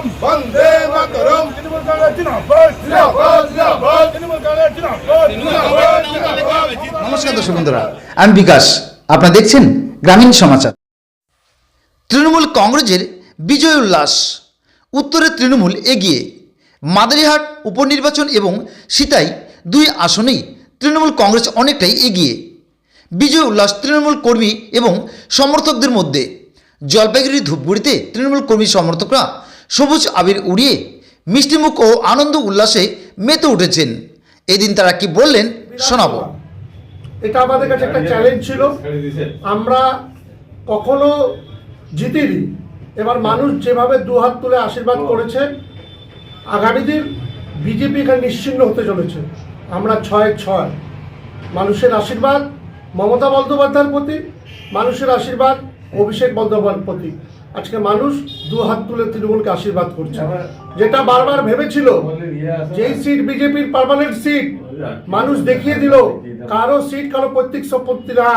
মাতরম বন্দে মাতরম তৃণমূল কংগ্রেস জিন্দাবাদ জিন্দাবাদ জিন্দাবাদ। তৃণমূল কংগ্রেস জিন্দাবাদ জিন্দাবাদ জিন্দাবাদ। নমস্কার দর্শক বন্ধুরা আমি বিকাশ। আপনারা দেখছেন গ্রামীণ সমাচার। তৃণমূল কংগ্রেসের বিজয় উল্লাস। উত্তরে তৃণমূল এগিয়ে। মাদারিহাট উপনির্বাচন এবং সিতাই দুই আসনেই তৃণমূল কংগ্রেস অনেকটাই এগিয়ে। বিজয় উল্লাস তৃণমূল কর্মী এবং সমর্থকদের মধ্যে। জলপাইগুড়ি ধূপগুড়িতে তৃণমূল কর্মী সমর্থকরা সবুজ আবির উড়িয়ে মিষ্টিমুখ ও আনন্দ উল্লাসে মেতে উঠেছেন। এদিন তারা কি বললেন, শোনাবো। এটা আমাদের কাছে একটা চ্যালেঞ্জ ছিল। আমরা কখনো জিতিনি। এবার মানুষ যেভাবে দুহাত তুলে আশীর্বাদ করেছে, আগামী দিন বিজেপি এখানে নিশ্চিন্ন হতে চলেছে। আমরা ছয় ছয়। মানুষের আশীর্বাদ মমতা বন্দ্যোপাধ্যায়ের প্রতি, মানুষের আশীর্বাদ অভিষেক বন্দ্যোপাধ্যায়ের প্রতি। আজকে মানুষ দু হাত তুলে তৃণমূলকে আশীর্বাদ করছে। যেটা বারবার ভেবেছিল যেই সিট বিজেপির পার্মানেন্ট সিট। মানুষ দেখিয়ে দিল, কারও সিট, কারও পৈতৃক সম্পত্তি না।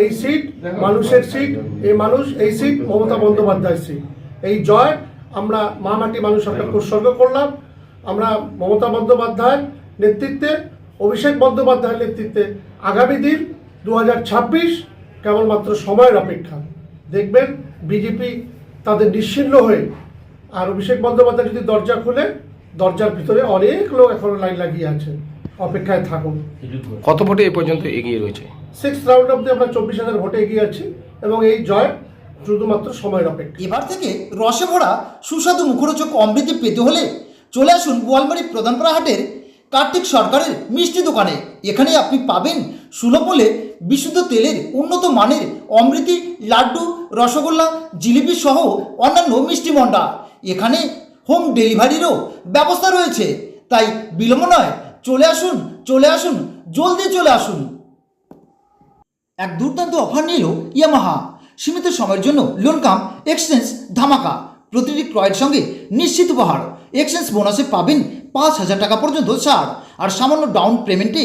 এই সিট মানুষের সিট, এই মানুষ, এই সিট মমতা বন্দ্যোপাধ্যায়ের সিট। এই জয় আমরা মা মাটি মানুষ সরকারকে উৎসর্গ করলাম। আমরা মমতা বন্দ্যোপাধ্যায়ের নেতৃত্বে, অভিষেক বন্দ্যোপাধ্যায়ের নেতৃত্বে আগামী দিন দু হাজার ছাব্বিশ কেবলমাত্র সময়ের অপেক্ষা। দেখবেন বিজেপি তাদের নিশ্চিন্ন হয়ে আর অভিষেক বন্দ্যোপাধ্যায় যদি দরজা খুলে দরজার ভিতরে অনেক লোক এখনও লাইন লাগিয়ে আছে অপেক্ষায় থাকুন। কত ভোটে এই পর্যন্ত এগিয়ে রয়েছে? সিক্স রাউন্ড অব্দি আমরা চব্বিশ হাজার ভোটে এগিয়ে আছি এবং এই জয় শুধুমাত্র সময়ের অপেক্ষা। এবার থেকে রসে ভরা সুস্বাদু মুখরোচক অমৃতি পেতে হলে চলে আসুন গোয়ালমারি প্রধানপাড়া হাটের কার্তিক সরকারের মিষ্টি দোকানে। এখানে আপনি পাবেন সুলভ মূল্যে বিশুদ্ধ তেলের উন্নত মানের অমৃতি, লাড্ডু, রসগোল্লা, জিলিপি সহ অন্যান্য মিষ্টি মন্ডা এখানে হোম ডেলিভারিরও ব্যবস্থা রয়েছে। তাই বিলম্ব নয়, চলে আসুন চলে আসুন, জলদি চলে আসুন। এক দুর্দান্ত অফার নিল ইয়ামাহা। সীমিত সময়ের জন্য লোন কাম এক্সচেঞ্জ ধামাকা। প্রতিটি ক্রয়ের সঙ্গে নিশ্চিত উপহার। এক্সচেঞ্জ বোনাসে পাবেন পাঁচ হাজার টাকা পর্যন্ত ছাড়। আর সামান্য ডাউন পেমেন্টে